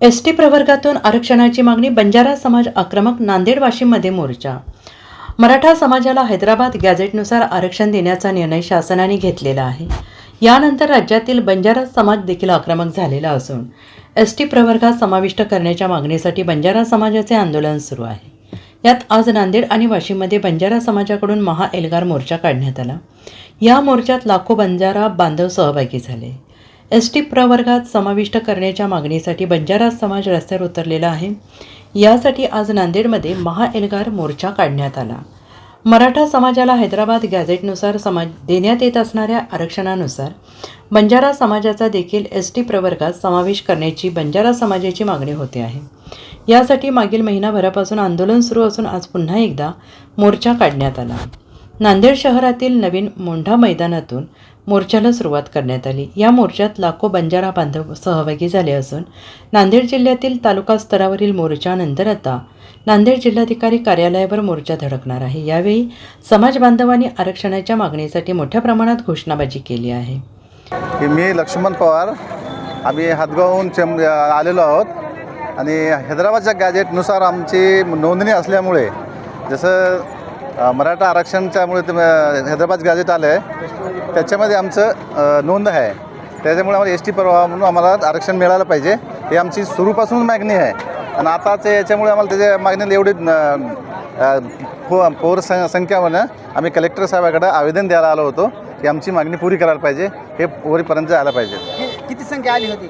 S T प्रवर्गातून आरक्षणाची मागणी बंजारा समाज आक्रमक नांदेड वाशिममध्ये मोर्चा. मराठा समाजाला हैदराबाद गॅझेटनुसार आरक्षण देण्याचा निर्णय शासनाने घेतलेला आहे. यानंतर राज्यातील बंजारा समाज देखील आक्रमक झालेला असून एस टी प्रवर्गात समाविष्ट करण्याच्या मागणीसाठी बंजारा समाजाचे आंदोलन सुरू आहे. यात आज नांदेड आणि वाशिममध्ये बंजारा समाजाकडून महा एल्गार मोर्चा काढण्यात आला. या मोर्चात लाखो बंजारा बांधव सहभागी झाले. एस टी प्रवर्गात समाविष्ट करण्याच्या मागणीसाठी बंजारा समाज रस्त्यावर उतरलेला आहे. यासाठी आज नांदेडमध्ये महाएल्गार मोर्चा काढण्यात आला. मराठा समाजाला हैदराबाद गॅझेटनुसार समाज देण्यात येत असणाऱ्या आरक्षणानुसार बंजारा समाजाचा देखील एस टी प्रवर्गात समावेश करण्याची बंजारा समाजाची मागणी होते आहे. यासाठी मागील महिनाभरापासून आंदोलन सुरू असून आज पुन्हा एकदा मोर्चा काढण्यात आला. नांदेड शहरातील नवीन मोंढा मैदानातून मोर्चाला सुरुवात करण्यात आली. या मोर्चात लाखो बंजारा बांधव सहभागी झाले असून नांदेड जिल्ह्यातील तालुका स्तरावरील मोर्चानंतर आता नांदेड जिल्हाधिकारी कार्यालयावर मोर्चा धडकणार आहे. यावेळी समाज बांधवांनी आरक्षणाच्या मागणीसाठी मोठ्या प्रमाणात घोषणाबाजी केली आहे. मी लक्ष्मण पवार. आम्ही हातगावहून चेंब आलेलो आहोत. आणि हैदराबादच्या गॅजेटनुसार आमची नोंदणी असल्यामुळे जसं मराठा आरक्षणच्यामुळे ते हैदराबाद गॅजेट आलं आहे त्याच्यामध्ये आमचं नोंद आहे. त्याच्यामुळे आम्हाला एस टी परवा म्हणून आम्हाला आरक्षण मिळालं पाहिजे. ही आमची सुरूपासून मागणी आहे. आणि आताचे याच्यामुळे आम्हाला त्याच्या मागणीला एवढी पो पौर सं संख्यामध्ये आम्ही कलेक्टर साहेबाकडे आवेदन द्यायला आलो होतो. की आमची मागणी पुरी करायला पाहिजे. हे वरीपर्यंत आलं पाहिजे. किती संख्या आली होती?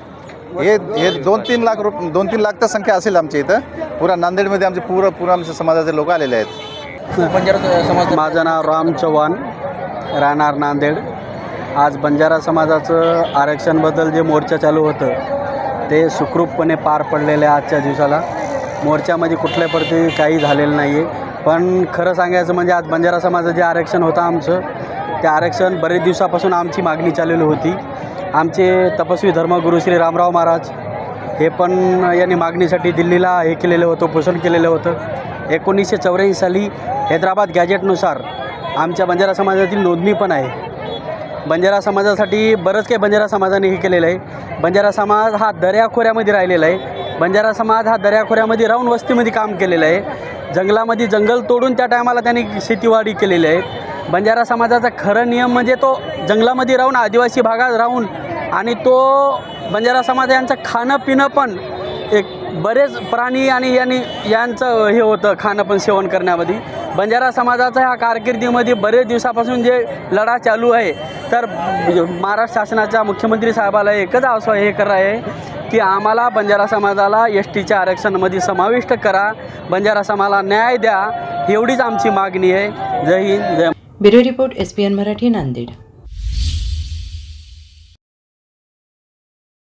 हे हे दोन तीन लाख रुप दोन तीन लाख तर संख्या असेल आमच्या इथं. पुरा नांदेडमध्ये आमचे पुरं पुरं आमच्या समाजाचे लोक आलेले आहेत. माझं नाव राम चव्हाण राहणार नांदेड. आज बंजारा समाजाचं आरक्षणबद्दल जे मोर्चा चालू होतं ते सुखरूपपणे पार पडलेलं आहे आजच्या दिवसाला. मोर्चामध्ये कुठल्या प्रती काही झालेलं नाही आहे पण खरं सांगायचं म्हणजे आज बंजारा समाजाचं जे आरक्षण होतं आमचं ते आरक्षण बरेच दिवसापासून आमची मागणी चाललेली होती. आमचे तपस्वी धर्मगुरू श्री रामराव महाराज हे पण यांनी मागणीसाठी दिल्लीला हे केलेलं होतं पोषण केलेलं होतं. एकोणीसशे चौऱ्याऐंशी साली हैदराबाद गॅजेटनुसार आमच्या बंजारा समाजातील नोंदणी पण आहे. बंजारा समाजासाठी बरंच काही बंजारा समाजाने हे केलेलं आहे. बंजारा समाज हा दर्याखोऱ्यामध्ये राहिलेला आहे. बंजारा समाज हा दर्याखोऱ्यामध्ये राहून वस्तीमध्ये काम केलेलं आहे. जंगलामध्ये जंगल तोडून त्या टायमाला त्यांनी शेतीवाडी केलेली आहे. बंजारा समाजाचा खरं नियम म्हणजे तो जंगलामध्ये राहून आदिवासी भागात राहून आणि तो बंजारा समाज यांचं खाणं पिणं पण एक बरेच प्राणी आणि यांनी यांचं हे होतं खाणं पण सेवन करण्यामध्ये. बंजारा समाजाचा ह्या कारकिर्दीमध्ये बरेच दिवसापासून जे लढा चालू आहे तर महाराष्ट्र शासनाच्या मुख्यमंत्री साहेबाला एकच आश्वा हे कर आहे की आम्हाला बंजारा समाजाला एस टीच्या आरक्षणामध्ये समाविष्ट करा. बंजारा समाजाला न्याय द्या एवढीच आमची मागणी आहे. जय हिंद जय bureau report S P N Marathi Nanded.